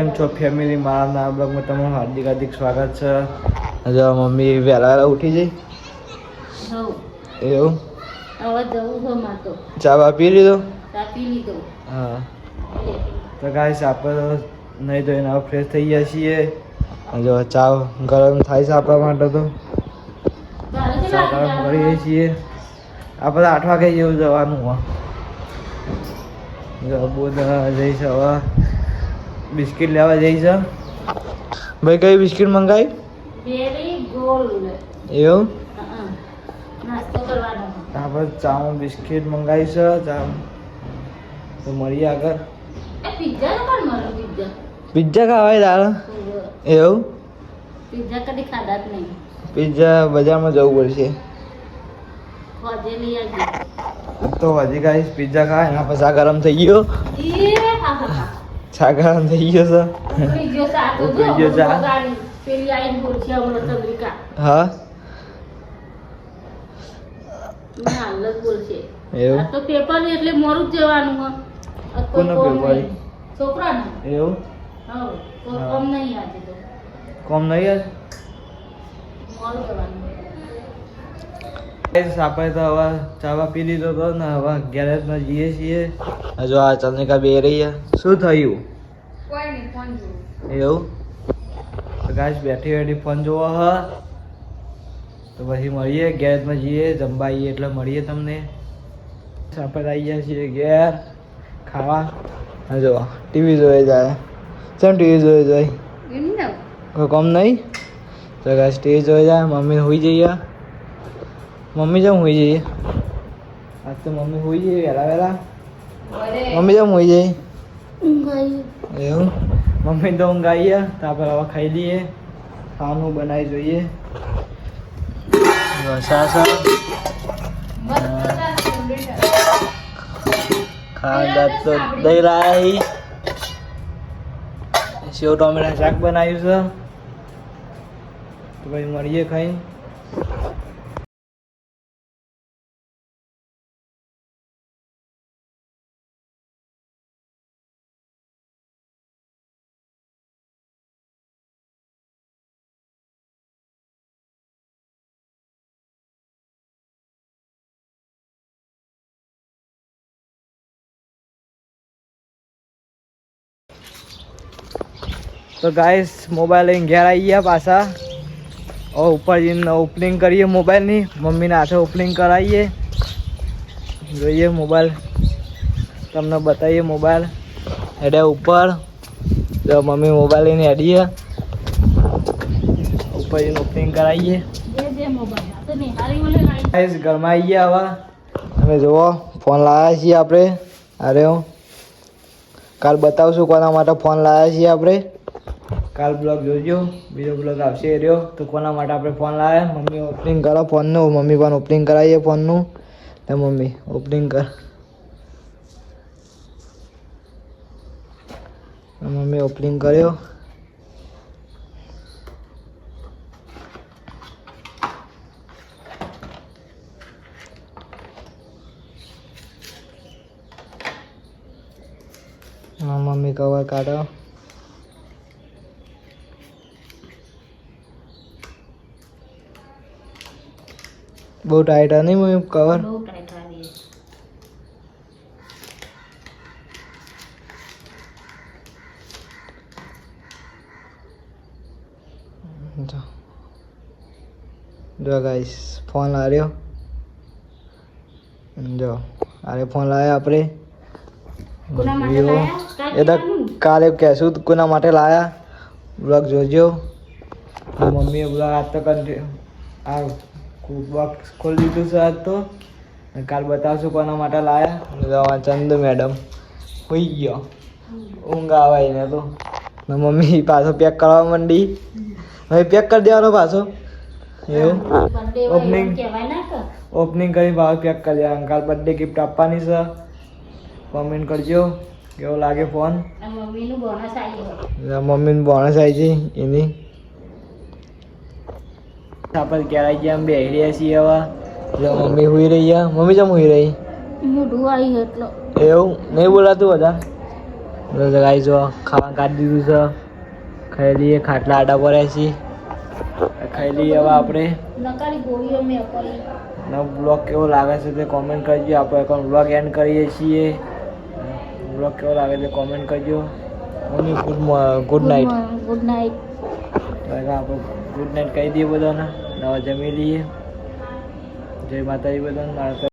કેમ છો ફેમિલી મારા ના બ્લોગમાં તમારું હાર્દિક હાર્દિક સ્વાગત છે. જો મમ્મી વહેલા વહેલા ઉઠી જઈ એવું? ચા બા પી લીધો? હા. તો ગાઈસ આપણે નહીં તો એના ફ્રેશ થઈ ગયા છીએ. જો ચા ગરમ થાય છે આપણા માટે તો. ચા ગરમ કરીએ છીએ. આપણે આઠ વાગે જેવું જવાનું હોય. જો બોધ જઈશ હવે. બિસ્કિટ લેવા જઈશ? ભાઈ કઈ બિસ્કિટ મંગાવી વેરી ગોલ્ડ એવું? હં. નાસ્તો કરવાનો. ચામાં બિસ્કિટ મંગાવીશ ચા તો મળીએ આગળ. પિઝા પણ મળે પિઝા પિઝા ખાવાય તારે? એવું? પિઝા કદી ખાધા જ નહીં. પિઝા બજારમાં જવું પડશે. તો હજી ગાઈસ પિઝા ખાય એના પછી આ ગરમ થઈ ગયો. ચા થઈ ગયો છે? ગયો. પેલી બોલશે હમણાં ચંદ્રિકા હા? બોલશે. એવું? તો પેપર એટલે મોરું જ જવાનું હો. કોમ પેપર? છોકરાનું. એવું? હા. કોમ નહીં આજે તો. કોમ નહીં યાર મોરું જવાનું. ગાઈસ આપણે તો હવે ચાવા પી લીધો તો ને હવે ગેરેજમાં જઈએ છીએ. હજુ આ ચંદ્રિકા બે રહી શું થયું? એવું? તો ગાઈસ બેઠી બેઠી ફોન જોવો હ. તો પછી મળીએ ગેરેજમાં જઈએ જમવા આવીએ એટલે મળીએ તમને. આપણે આવી ગયા છીએ ઘેર ખાવા. જો ટીવી જોઈ જાય. ચમ ટીવી જોઈ જાય? કોઈ કામ નહીં? તો ગાઈસ ટીવી જોઈ જાય મમ્મી હોઈ જઈએ મમ્મી જેમ હોઈ જઈએ. આજ તો મમ્મી હોઈ જઈએ વહેલા વહેલા. મમ્મી જેમ હોઈ જઈએ. એવું? મમ્મી તો ઊંઘ આવી તાપર હવે ખાઈ લઈએ. ખાવાનું બનાવી જોઈએ. ખાવા તો દહીં લાવી સેવ ટોમેટા શાક બનાવ્યું છે. તો પછી મળીએ ખાઈ તો ગાઈસ મોબાઈલ લઈને ઘેર આવી ગયા પાછા. ઓ ઉપર જઈને ઓપનિંગ કરીએ મોબાઈલની મમ્મીના હાથે ઓપનિંગ કરાવીએ. જોઈએ મોબાઈલ તમને બતાવીએ મોબાઈલ હેડે ઉપર. તો મમ્મી મોબાઈલ લઈને હેડીએ. ઉપર જઈને ઓપનિંગ કરાવીએ. ગાઈસ ઘરમાં આવી ગયા હવે. તમે જુઓ ફોન લાવ્યા છીએ આપણે. અરે હું. કાલ બતાવશું કોના માટે ફોન લાવ્યા છીએ આપણે. કાલ બ્લોગ જોજો, બીજો બ્લોગ આવશે રહ્યો. તો કોના માટે આપણે ફોન લાવે મમ્મી ઓપનિંગ કરો ફોનનું મમ્મી પણ ઓપનિંગ કરાવીએ ફોનનું તો મમ્મી ઓપનિંગ કર. મમ્મી ઓપનિંગ કર્યો. મમ્મી કવર કાઢો. બહુ ટાઈટ નહીં મેં કવર બહુ ટાઈટ આવી જો. જો ગાઈસ ફોન લાવ્યો. જો આરે ફોન લાવ્યા આપણે? એ તો કાલે કહેશું કોના માટે લાયા બ્લોગ જોજો. મમ્મીએ બ્લોગ આજ તો કન્ટિ આ બોક્સ ખોલી દીધું છે આજ તો. કાલ બતાવશું કોના માટે લાયા. ચંદુ મેડમ હોઈ ગયો. ઊંઘ આવે એને તો. મમ્મી પાછો પેક કરવા માંડી. હવે પેક કરી દેવાનો પાછો. એવું? કે? ઓપનિંગ કરી ભાવ પેક કરી દેવાનું. કાલ બર્થડે ગિફ્ટ આપવાની છે. કોમેન્ટ કરજો. કેવો લાગે ફોન મમ્મીને બોનસ આવી છે એની. આપણે ક્યારે ગયા અમે બેહડ્યા છીએ હવે? એટલે મમ્મી હુઈ રહી ગયા મમ્મી ચમ હુઈ રહી? મોઢું આવી એટલો. એવું? નહીં બોલાતું બધા? જગાઈ જો ખાવા કાઢી દીધું છે. ખાઈ લઈએ ખાટલા આડા પડ્યા છીએ ખાઈ લઈએ હવે આપણે. બ્લોગ કેવો લાગે છે તે કોમેન્ટ કરજો. આપણે એકવાર બ્લોગ એન્ડ કરીએ છીએ. બ્લોગ કેવો લાગે તે કોમેન્ટ કરજો. Mummy good good night good night આપણે ગુડ નાઇટ કહી દઈએ બધાને. નવા જમી લઈએ. જય માતાજી બધાને. મારા